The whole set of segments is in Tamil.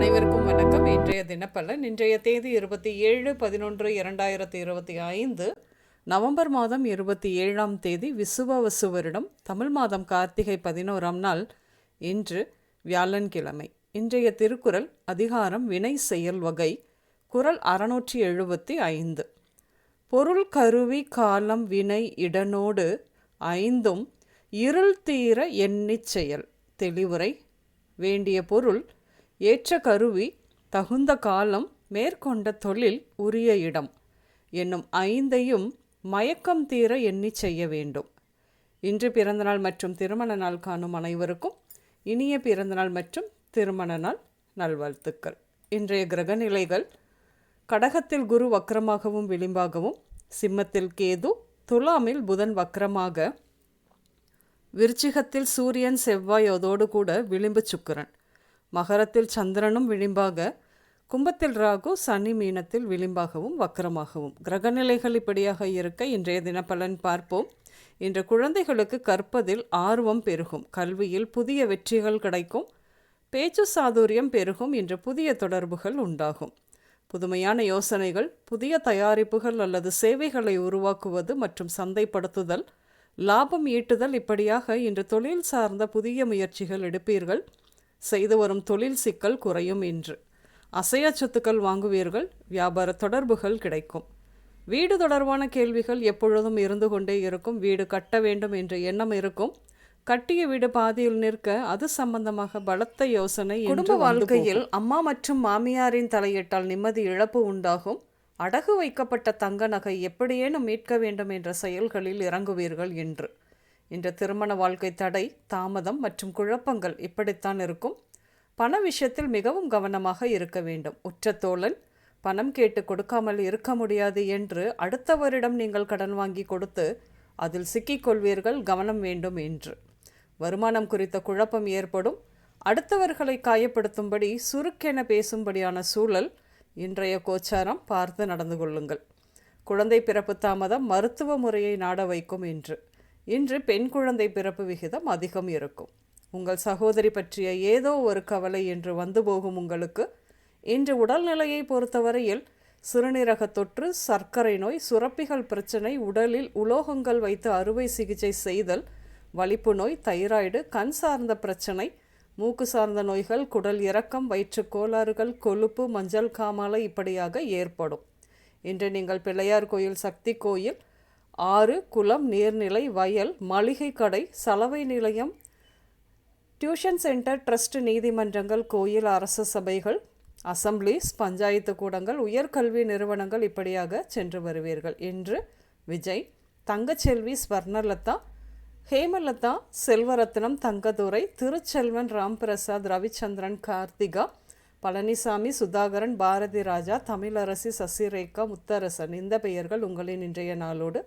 இன்றைய தினப்பலன் இன்றைய தேதி இருபத்தி ஏழு பதினொன்று இரண்டாயிரத்தி இருபத்தி ஐந்து நவம்பர் மாதம் இருபத்தி ஏழாம் தேதி விசுவவசு வருடம் தமிழ் மாதம் கார்த்திகை பதினோராம் நாள் இன்று வியாழன்கிழமை. இன்றைய திருக்குறள் அதிகாரம் வினை செயல் வகை குறள் அறுநூற்றி எழுபத்தி ஐந்து. பொருள் கருவி காலம் வினை இடனோடு ஐந்தும் இருள் தீர எண்ணிச் செயல் தெளிவுரை வேண்டிய பொருள் ஏற்ற கருவி தகுந்த காலம் மேற்கொண்ட தொழில் உரிய இடம். என்னும் ஐந்தையும் மயக்கம் தீர எண்ணிச் செய்ய வேண்டும். இன்று பிறந்தநாள் மற்றும் திருமண நாள் காணும் அனைவருக்கும் இனிய பிறந்தநாள் மற்றும் திருமண நாள் நல்வாழ்த்துக்கள். இன்றைய கிரகநிலைகள் கடகத்தில் குரு வக்கரமாகவும் விளிம்பாகவும் சிம்மத்தில் கேது துலாமில் புதன் வக்கரமாக விருச்சிகத்தில் சூரியன் செவ்வாய் அதோடு கூட விளிம்பு சுக்கிரன். மகரத்தில் சந்திரனும் விளிம்பாக கும்பத்தில் ராகு சனி மீனத்தில் விளிம்பாகவும் வக்கரமாகவும். கிரகநிலைகள் இப்படியாக இருக்க இன்றைய தினப்பலன் பார்ப்போம். இன்று குழந்தைகளுக்கு கற்பதில் ஆர்வம் பெருகும். கல்வியில் புதிய வெற்றிகள் கிடைக்கும். பேச்சு சாதுரியம் பெருகும். இன்று புதிய தொடர்புகள் உண்டாகும். புதுமையான யோசனைகள் புதிய தயாரிப்புகள் அல்லது சேவைகளை உருவாக்குவது மற்றும் சந்தைப்படுத்துதல் லாபம் ஈட்டுதல் இப்படியாக இன்று தொழில் சார்ந்த புதிய முயற்சிகள் எடுப்பீர்கள். செய்து வரும் தொழில் சிக்கல் குறையும் இன்று. அசைய சொத்துக்கள் வாங்குவீர்கள் வியாபார தொடர்புகள் கிடைக்கும். வீடு தொடர்பான கேள்விகள் எப்பொழுதும் இருந்து கொண்டே இருக்கும். வீடு கட்ட வேண்டும் என்ற எண்ணம் இருக்கும். கட்டிய வீடு பாதியில் நிற்க அது சம்பந்தமாக பலத்த யோசனை குடும்ப வாழ்க்கையில் அம்மா மற்றும் மாமியாரின் தலையிட்டால் நிம்மதி இழப்பு உண்டாகும். அடகு வைக்கப்பட்ட தங்க நகை எப்படியேனும் மீட்க வேண்டும் என்ற செயல்களில் இறங்குவீர்கள் என்று இன்று திருமண வாழ்க்கை தடை தாமதம் மற்றும் குழப்பங்கள் இப்படித்தான் இருக்கும். பண விஷயத்தில் மிகவும் கவனமாக இருக்க வேண்டும். உற்ற தோழன் பணம் கேட்டு கொடுக்காமல் இருக்க முடியாது என்று அடுத்தவரிடம் நீங்கள் கடன் வாங்கி கொடுத்து அதில் சிக்கிக்கொள்வீர்கள் கவனம் வேண்டும் என்று. வருமானம் குறித்த குழப்பம் ஏற்படும். அடுத்தவர்களை காயப்படுத்தும்படி சுருக்கென பேசும்படியான சூழல் இன்றைய கோச்சாரம் பார்த்து நடந்து கொள்ளுங்கள். குழந்தை பிறப்பு தாமதம் மருத்துவ முறையை நாட வைக்கும் என்று. இன்று பெண் குழந்தை பிறப்பு விகிதம் அதிகம் இருக்கும். உங்கள் சகோதரி பற்றிய ஏதோ ஒரு கவலை என்று வந்து போகும் உங்களுக்கு. இன்று உடல்நிலையை பொறுத்தவரையில் சிறுநீரக தொற்று சர்க்கரை நோய் சுரப்பிகள் பிரச்சனை உடலில் உலோகங்கள் வைத்து அறுவை சிகிச்சை செய்தல் வலிப்பு நோய் தைராய்டு கண் சார்ந்த பிரச்சனை மூக்கு சார்ந்த நோய்கள் குடல் இறக்கம் வயிற்றுக் கோளாறுகள் கொழுப்பு மஞ்சள் காமாலை இப்படியாக ஏற்படும். இன்று நீங்கள் பிள்ளையார் கோயில் சக்தி கோயில் ஆறு குளம் நீர்நிலை வயல் மளிகை கடை சலவை நிலையம் டியூஷன் சென்டர் ட்ரஸ்ட் நீதிமன்றங்கள் கோயில் அரசு சபைகள் அசம்பிளிஸ் பஞ்சாயத்து கூடங்கள் உயர்கல்வி நிறுவனங்கள் இப்படியாக சென்று வருவீர்கள். என்று விஜய் தங்கச்செல்வி ஸ்வர்ணலதா ஹேமலதா செல்வரத்னம் தங்கதுரை திருச்செல்வன் ராம்பிரசாத் ரவிச்சந்திரன் கார்த்திகா பழனிசாமி சுதாகரன் பாரதி ராஜா தமிழரசி சசிரேகா முத்தரசன் இந்த பெயர்கள் உங்களின் இன்றைய நாளோடு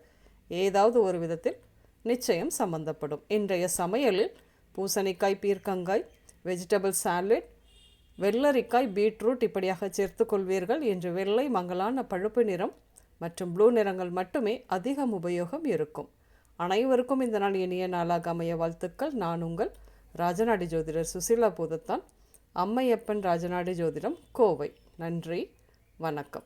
ஏதாவது ஒரு விதத்தில் நிச்சயம் சம்பந்தப்படும். இன்றைய சமையலில் பூசணிக்காய் பீர்க்கங்காய் வெஜிடபிள் சாலட் வெள்ளரிக்காய் பீட்ரூட் இப்படியாக சேர்த்து கொள்வீர்கள். என்று வெள்ளை மங்கலான பழுப்பு நிறம் மற்றும் ப்ளூ நிறங்கள் மட்டுமே அதிகம் உபயோகம் இருக்கும். அனைவருக்கும் இந்த நாள் இனிய நாளாக அமைய வாழ்த்துக்கள். நான் உங்கள் ராஜநாடி ஜோதிடர் சுசீலா பூதத்தான். அம்மையப்பன் ராஜநாடி ஜோதிடம் கோவை. நன்றி. வணக்கம்.